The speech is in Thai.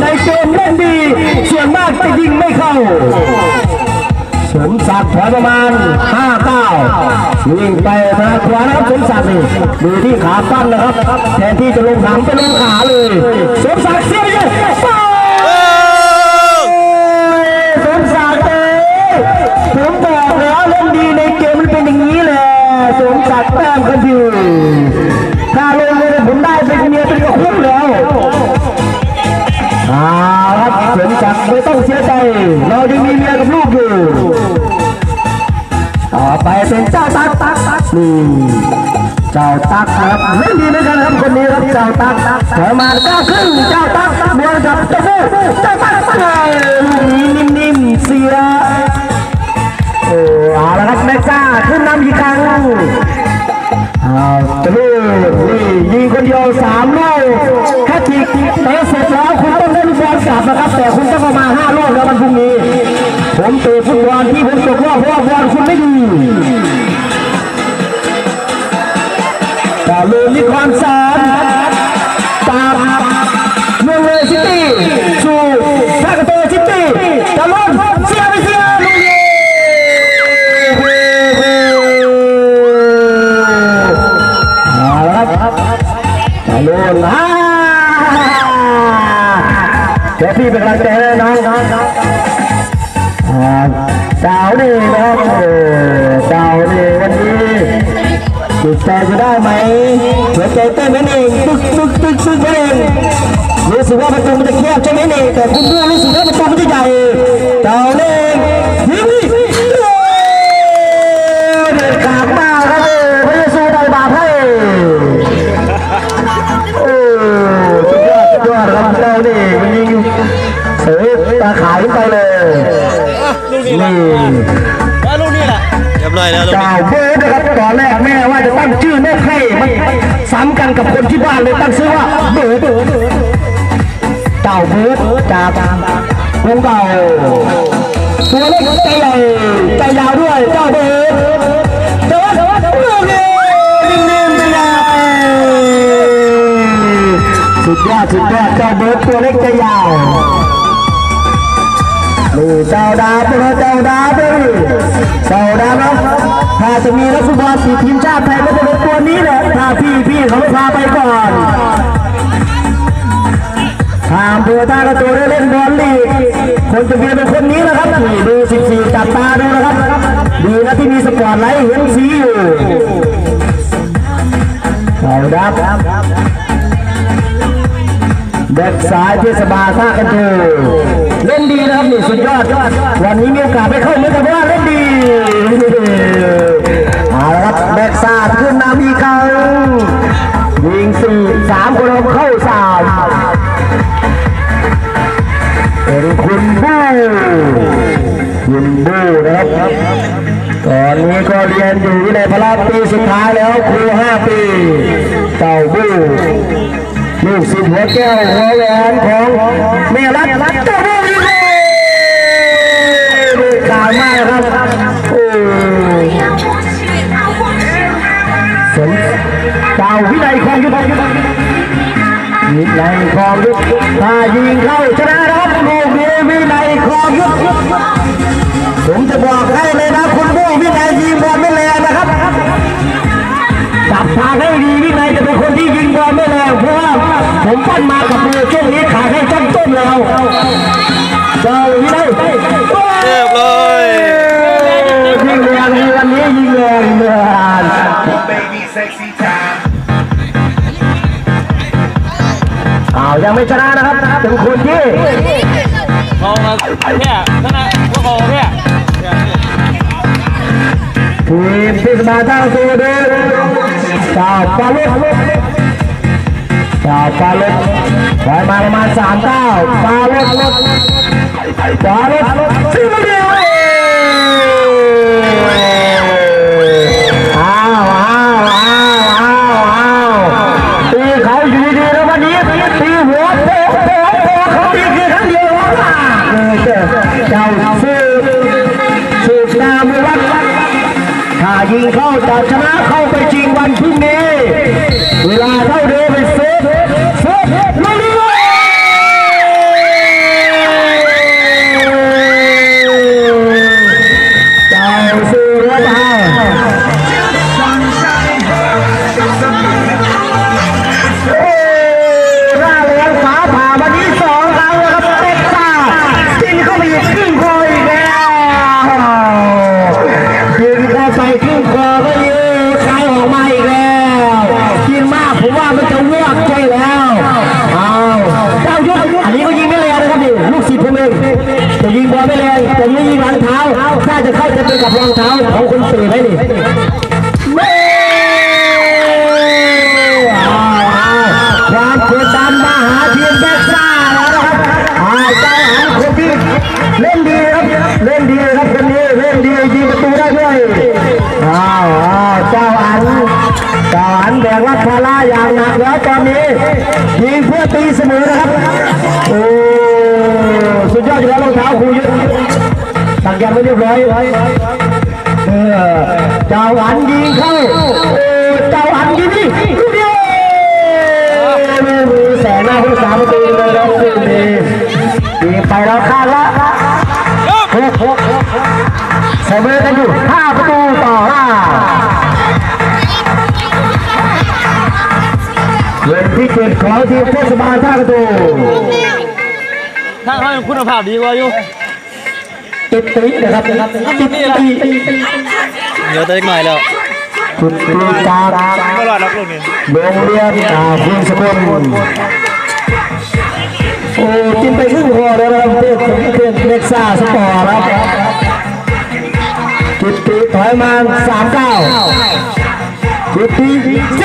ในเกมเล่นดี ส่วนมากจะยิงไม่เข้าสมศักดิ์ถอยประมาณ5เก้าวิ่งไปทางขวานะครับสมศักดิ์นี่ดูที่ขาปั้นนะครับ แทนที่จะลงหางไปลงขาเลย สมศักดิ์เสียไปเลยสมศักดิ์เอ้ยผมบอกแล้วเล่นดีในเกมมันเป็นอย่างนี้แหละสมศักดิ์แต้มกันดี เจ้าตักครับเล่นดีเหมือนกันครับคนนี้ครับเจ้าตักถอยมาก้าขึ้นเจ้าตักบวกกับเจ้าบูเจ้าตักเอ้ยลูกนี้นิ่มๆเสียโอ้เอาละครับแม็กซ่าขึ้นนำอีกครั้งเอาตะลุนี่ยิงคนเดียวสามลูกแค่ทิกเตะเสร็จแล้วคุณต้องเล่นบอลกลับนะครับ แต่คุณต้องเอามาห้าลูกแล้ววันพรุ่งนี้ ผมเตะฟุตบอลที่ผมตกรอบเพราะว่าบอลคุณไม่ดี ลูนิคอนสามตามเมืองเลยซิตี้สู่ทากระโตซิตี้ดาวลูนเสียไปเสียลูเย่เอาละครับดาวลูนอ่าเดี๋ยวพี่เป็นกำลังใจให้น้องน้องน้องดาวนี่นะครับโอ้ดาวนี่วันนี้ แต่จจะได้ไหมหัวใจเต้นนั่นเองตึกตึกตึกตึกนั่นเองรู้สึกว่าประตูมันจะแคบใช่ไหมนี่แต่คุณผู้รู้สึกว่าประตูมันจะใหญ่ดาเนี่ ละเรียบร้แล้วกเจ้าเบิร์ดนะครับตอนแรกแม่ว่าจะตั้งชื่อแม่ไข่มันซ้ำกันกับคนที่บ้านเลยตั้งชื่อว่าเบิร์ดเจ้าเบิร์ดจากกรุงเก่าตัวเล็กใจใหญ่ใจยาวด้วยเจ้าเบิร์ดแต่ว่าแต่ว่าเรื่องนี้นิ่มๆไปเลยสุดยอดสุดยอดเจ้าเบิร์ดตัวเล็กใจยาวนี่เจ้าดาบนเจ้าดาบเลย จะมีนักฟุตบอลสีทีมชาติไทยก็จะเป็นตัวนี้แหละถ้าพี่พี่เขาพาไปก่อนทางเพื่อท่ากระตัวได้เล่นบอลลีกคนจะเบี้ยเป็นคนนี้นะครับนี่ดู14จับตาดูนะครับ ดีนะที่มีสปอร์ตไลท์เห็นสีอยู่เจ้าดาบแบ็กซ้ายเทศบาลท่ากันเจอเล่นดีนะครับนี่สุดยอดวันนี้มีโอกาสไปเข้าเหมือนกันว่าเล่นดี คุณบูคุณบูนะครับตอนนี้ก็เรียนอยู่ในพละปีสุดท้ายแล้วครูห้าปีเต่าบูลูกศิษย์หัวแก้วหัวแหวนของเมียรัตเจ้าบูดีเลยขามากครับโอ้สมเจ้าวินัยคองยุทธวินัยคองยุทธถ้ายิงเข้าชนะ นมากับมือช่วงนี้ขาให้ต้นต้นแล้วเจ้าวินัยเรียบร้อยยิงแรงวันนี้ยิงแรงเมือนอ้าวยังไม่ชนะนะครับเป็นคนที่มองมาแค่ยขนาดก็พอแค่ยทีมเทศบาลท่าสูเดินเจ้าปาลุก จาปาลุกถอยมาประมาณสามเก้าปาลุกปาลุกสี่ลูกเดียวอ้าวอ้าวอ้าวอ้าวอ้าวตีเขาอยู่ดีๆแล้ววันนี้ตีหัวโป๊ะโป๊ะโป๊ะเขาอีกทีครั้งเดียวว่าเจ้าสืบสืบนามวัดถ้ายิงเข้าจะชนะเข้าไป รองเท้าของคนตื่นไหมนี่เว้ยอ้าวอ้าวความกดดันมาหาทีมแบ็กซ่าแล้วนะครับอ้าวเจ้าหันคนที่เล่นดีครับ เล่นดีครับคนนี้เล่นดียิงประตูได้ด้วยอ้าวอ้าวเจ้าอันทหารแบกรับภาระอย่างหนักแล้วตอนนี้ยิงเพื่อตีเสมอนะครับโอ้สุดยอดอยู่แล้วรองเท้าครูยุทธตักยันไว้เรียบร้อย เออเจ้าอันยิงเข้าโอ้เจ้าอันยิงนี่ลูกเดียวไมือแสงหน้าผู้สามประตูเลยแล้วซึ่ดียิงไปแล้วคาดละหกหกเสมอกันอยู่ห้าประตูต่อห้าเงินที่เก็บของทีมเทศบาลท่าประตูถ้าเขายังคุณภาพดีกว่าอยู่ ติดตินะครับติดติเดี๋ยวจะอีกหน่อยแล้วจุดตีจากไม่รอดแล้วลูกนี้โรงเรียนอ่าคุณสกุลโอ้กินไปครึ่งคอแล้วนะครับเทศเทศเล็กซ่าสปอร์ตครับจุดตีถอยมาสามเก้าจุดตีเ